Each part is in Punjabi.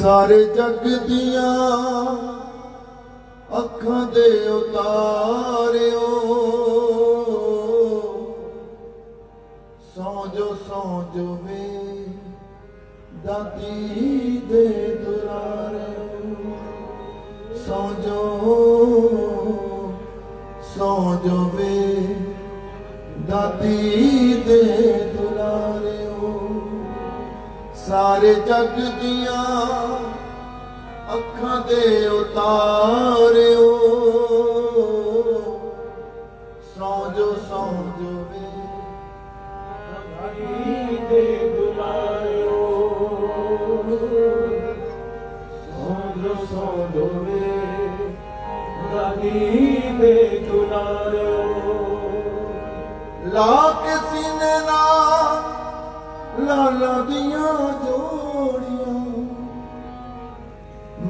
ਸਾਰੇ ਜਗ ਦੀਆਂ ਅੱਖਾਂ ਦੇ ਉਤਾਰਿਓ। ਸੌ ਜੋ ਸੌ ਜੋ ਵੇ ਦਾਦੀ ਦੇ ਦੁਲਾਰਿਓ ਸੌ ਜੋ ਸਾਰੇ ਜਗ ਦੀਆਂ ਅੱਖਾਂ ਦੇ ਉਤਾਰਿਓ। ਸੌ ਜੋ ਸੌ ਜੋ ਵੇ। ਦਾਦੀ ਦੇ ਦੁਲਾਰਿਓ। ਸੋਂਦੋ ਸੋਂਦੋ ਵੇ। ਦਾਦੀ ਦੇ ਦੁਲਾਰਿਓ। ਲਾ ਕੇ ਸੀਨੇ ਨਾਲ ਲਾਲਾ ਦੀਆਂ ਜੋੜੀਆਂ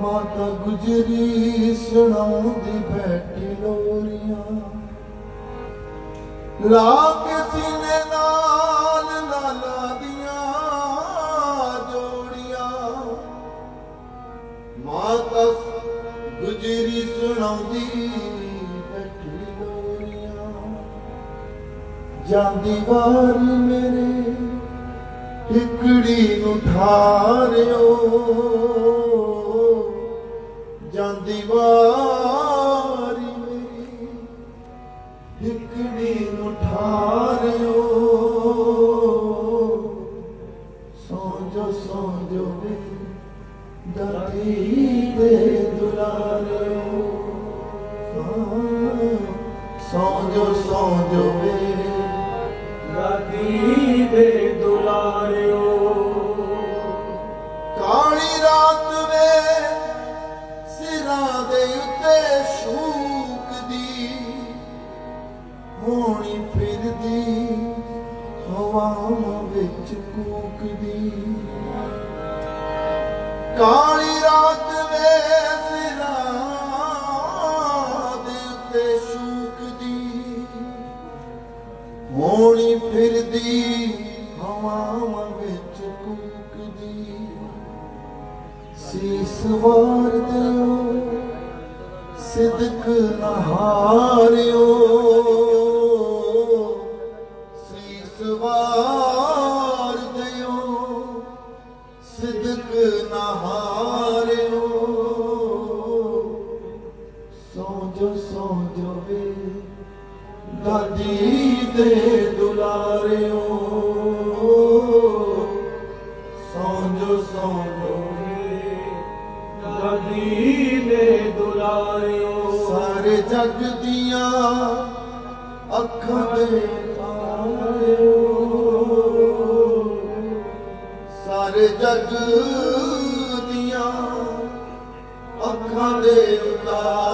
ਮਾਤਾ ਗੁਜਰੀ ਸੁਣਾਉਂਦੀ ਬੈਠੀ ਲੋਰੀਆਂ। ਲਾ ਕੇ ਸੀਨੇ ਨਾਲ ਲਾਲਾ ਦੀਆਂ ਜੋੜੀਆਂ। ਮਾਤਾ ਗੁਜਰੀ ਸੁਣਾਉਂਦੀ ਬੈਠੀ ਲੋਰੀਆਂ। ਜਾਂਦੀ ਵਾਰੀ ਮੇਰੇ ਹਿਕੜੀ ਨੂੰ ਠਾਰਿਓ। ਜਾਂਦੀ ਵਾਰੀ ਮੇਰੀ ਹਿਕੜੀ ਨੂੰ ਠਾਰਿਓ ਜੋ ਸੌ ਜੋ ਵੇ ਦਾਦੀ ਦੇ ਦੁਲਾਰਿਓ। ਸੌ ਜੋ ਸੌ ਜੋ ਵੇ ਦਾਦੀ ਵਿੱਚ ਕੂਕਦੀ ਕਾਲੀ ਰਾਤ ਵੇ ਸਿਰਾਂ ਦੇ ਉੱਤੇ ਸ਼ੂਕਦੀ। ਹੋਣੀ ਫਿਰਦੀ ਹਵਾਵਾਂ ਵਿੱਚ ਕੂਕਦੀ ਸੀਸ ਵਾਰ ਦਿਓ ਸਿਦਕ ਨਹਾਰਿਓ। ਸੌ ਜੋ ਦਾਦੀ ਦੇ ਦੁਲਾਰਿਓ। ਸੌ ਜੋ ਸੌ ਜੋ ਦਾਦੀ ਦੇ ਦੁਲਾਰਿਓ। ਸਾਰੇ ਜਗ ਦੀਆਂ ਅੱਖਾਂ ਦੇ ਤਾਰਿਓ। ਸਾਰੇ ਜਗ ਦੀਆਂ ਅੱਖਾਂ ਦੇ ਉਤਾਰ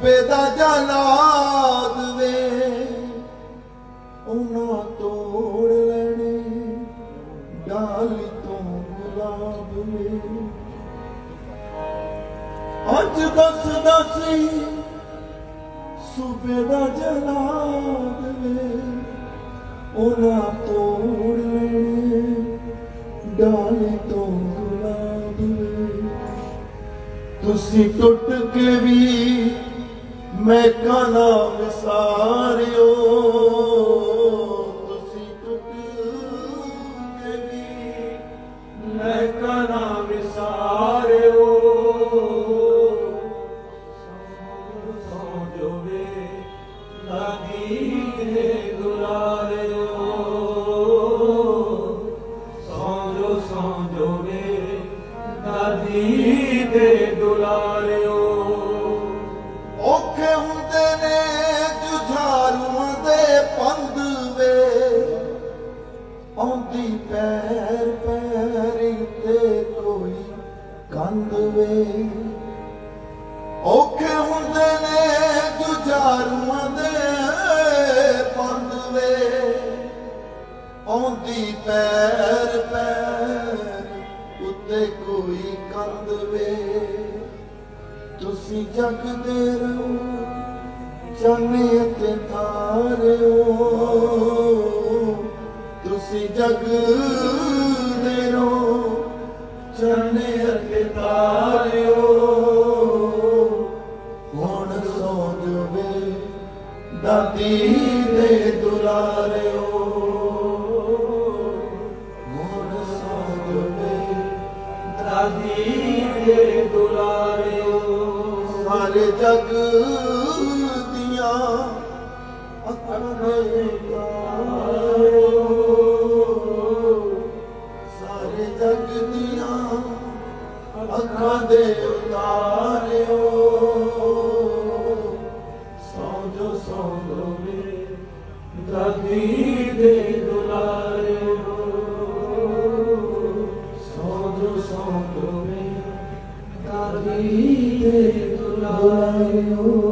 ਸੂਬੇ ਦਾ ਜਲਾਦ ਵੇ, ਉਹਨਾਂ ਤੋੜ ਲੈਣੇ, ਡਾਲੀ ਤੋਂ ਗੁਲਾਬ ਵੇ। ਅੱਜ ਦੱਸ ਦਸੀ ਸੂਬੇ ਦਾ ਜਲਾਦ ਵੇ, ਉਹਨਾਂ ਤੋੜ ਲੈਣੇ, ਡਾਲੀ ਤੋਂ ਗੁਲਾਬ ਵੇ। ਤੁਸੀਂ ਟੁੱਟ ਕੇ ਵੀ ਮੈਂ ਕਾਨਾ ਵਿਸਾਰਿਓ। ਤੁਸੀਂ ਜਗਦੇ ਰਹੋ ਚੰਨੇ ਅਤੇ ਤਾਰਿਓ ਤੁਸੀਂ ਜਗਦੇ ਰਹੋ, ਜਾਣੇ ਅਤੇ ਤਾਰਿਓ ਹੁਣ ਸੌ ਜਵੇ ਦਾਦੀ ਦੇ ਦੁਲਾਰਿਓ। ਹੁਣ ਸੌ ਜਵੇ ਦਾਦੀ ਦੇ ਦੁਲਾਰਿਓ। ਪਰ ਜਗ ਦੀਆਂ ਸਾਰੇ ਜਗ ਦੀਆਂ ਅੱਖਾਂ ਦੇ ਉਤਾਰਿਓ। ਸੌ ਜੋ ਸੌ ਲੋ ਮੇ ਦਾਦੀ ਦੇ ਦੁਲਾਰੇ ਹੋ ਸੌ ਜੋ ਸੌ ਲੋ ਮੇ ਦਾਦੀ you.